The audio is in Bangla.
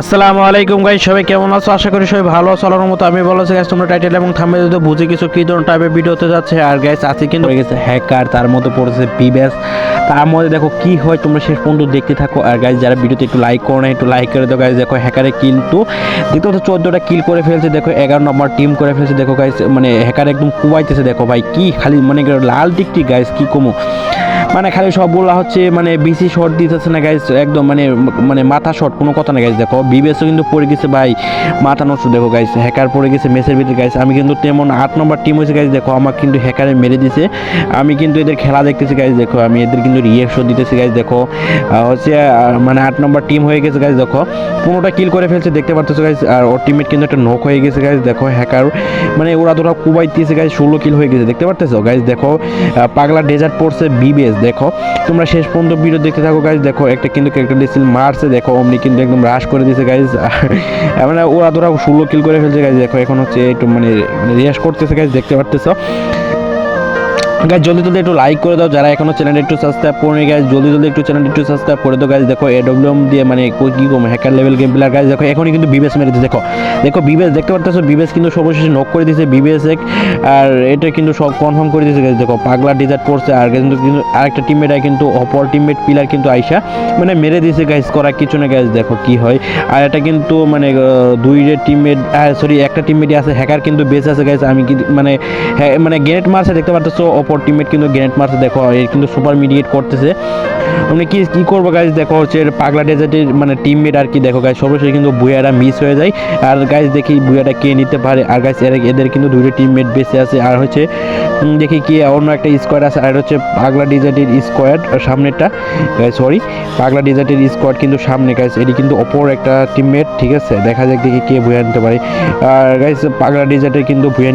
আসসালামু আলাইকুম গাইস সবাই কেমন আছো? আশা করি সবাই ভালো আছো, আল্লাহর মতো আমি ভালো আছি গাইস তোমরা টাইটেল এবং থাম্বনেল যদি বুঝে কিছু কি ধরনের টাইপের ভিডিও হতে যাচ্ছে। আর গাইস আজকে কিন্তু হয়ে গেছে হ্যাকার তার মধ্যে পড়েছে বিবেস তার মধ্যে দেখো কি হয়, তোমরা শেষ পর্যন্ত দেখতে থাকো। আর গাইস যারা ভিডিওতে একটু লাইক করো না, একটু লাইক করে দাও গাইস দেখো হ্যাকারে কিন্তু দেখতে পাচ্ছ চোদ্দোটা কিল করে ফেলছে, দেখো এগারো নম্বর টিম করে ফেলছে। দেখো গাইস মানে হ্যাকার একদম কুবাইতেছে দেখো ভাই, কি খালি মানে লাল টিকটি গাইস কি কমো? মানে খালি সবগুলা হচ্ছে মানে বিসি শট দিতেছে না গাইজ একদম মানে মানে মাথা শট কোনো কথা না গাইজ দেখো। বিবেসও কিন্তু পড়ে গেছে, ভাই, মাথা নষ্ট, দেখো গাইজ হ্যাকার পড়ে গেছে মেসের ভিতরে গাইজ আমি কিন্তু তেমন আট নম্বর টিম হয়েছে গাইজ দেখো, আমাকে কিন্তু হ্যাকারে মেরে দিছে। আমি কিন্তু এদের খেলা দেখতেছি গাইজ দেখো, আমি এদের কিন্তু রিয়েকশন দিতেছি গাইজ দেখো। হচ্ছে মানে আট নম্বর টিম হয়ে গেছে গাইজ দেখো। পনেরোটা কিল করে ফেলছে, দেখতে পারতেছো গাইজ আর ওর টিমমেট কিন্তু একটা নোক হয়ে গেছে গাইজ দেখো হ্যাকার মানে ওরা তোরা কুবাইতেছে গাইজ ষোলো কিল হয়ে গেছে, দেখতে পারতেছো গাইজ দেখো। পাগলা ডেজার্ট পড়ছে বিবেস দেখো, তোমরা শেষ পর্যন্ত ভিডিও দেখতে থাকো গাইজ দেখো, একটা কিন্তু ক্যারেক্টার দিয়েছিল মারছে, দেখো, অমনি কিন্তু একদম রাশ করে দিয়েছে গাইজ মানে ওরা ধরো ষোলো কিল করে ফেলছে গাইজ দেখো, এখন হচ্ছে একটু মানে রিয়াস করতেছে গাইজ দেখতে পারতেছো? গাইজ জলদি জলদি একটু লাইক করে দাও, যারা এখনও চ্যানেলটা একটু সাবস্ক্রাইব করে গাইজ জলদি জলদি একটু চ্যানেলটা একটু সাবস্ক্রাইব করে দাও গাইজ দেখো এডব্লিউএম দিয়ে মানে কি কম হ্যাকার লেভেল গেম প্লেয়ার গাছ দেখো, এখনই কিন্তু বিবেস মেরে দিচ্ছে দেখো দেখো বিবেস দেখতে পারতেছো বিবেস কিন্তু সর্বশেষে নক করে দিয়েছে বিবেস এক, আর এটা কিন্তু সব কনফার্ম করে দিয়েছে গাইজ দেখো, পাগলা ডিজার্ট পড়ছে আর কিন্তু কিন্তু আরেকটা টিমমেট কিন্তু, অপর টিমমেট পিলার কিন্তু আইসা মানে মেরে দিয়েছে গাইজ করা কিছু না গাইজ দেখো, কি হয়। আর এটা কিন্তু মানে দুই টিমমেট সরি একটা টিমমেটই আছে হ্যাকার কিন্তু বেস আছে গাইজ আমি মানে হ্যাঁ মানে গ্রেনেড মারছে, দেখতে পারতেছো অপর টিমমেট কিন্তু গ্রেনেড মারছে, দেখো, এর কিন্তু সুপার মিডিয়েট করতেছে। মানে কি কি করব গাইজ দেখো হচ্ছে পাগলা ডেজার্টের মানে টিমমেট আর কি, দেখো গাইজ সর্বশেষে কিন্তু বুয়ারা মিস হয়ে যায়। আর গাইজ দেখি বুয়াটা কে নিতে পারে। আর গাইজ এর, এদের কিন্তু দুটো টিমমেট বেঁচে আছে। আর হচ্ছে দেখি কি, অন্য একটা স্কোয়াড আছে। আর হচ্ছে পাগলা ডিজার্টের স্কোয়াড সামনেরটা সরি পাগলা ডিজার্টের স্কোয়াড কিন্তু সামনে গাইজ এটি কিন্তু অপর একটা টিমমেট ঠিক আছে? দেখা যাক দেখি কে বুয়া নিতে পারে। আর গাইজ পাগলা ডিজার্টের কিন্তু বুয়া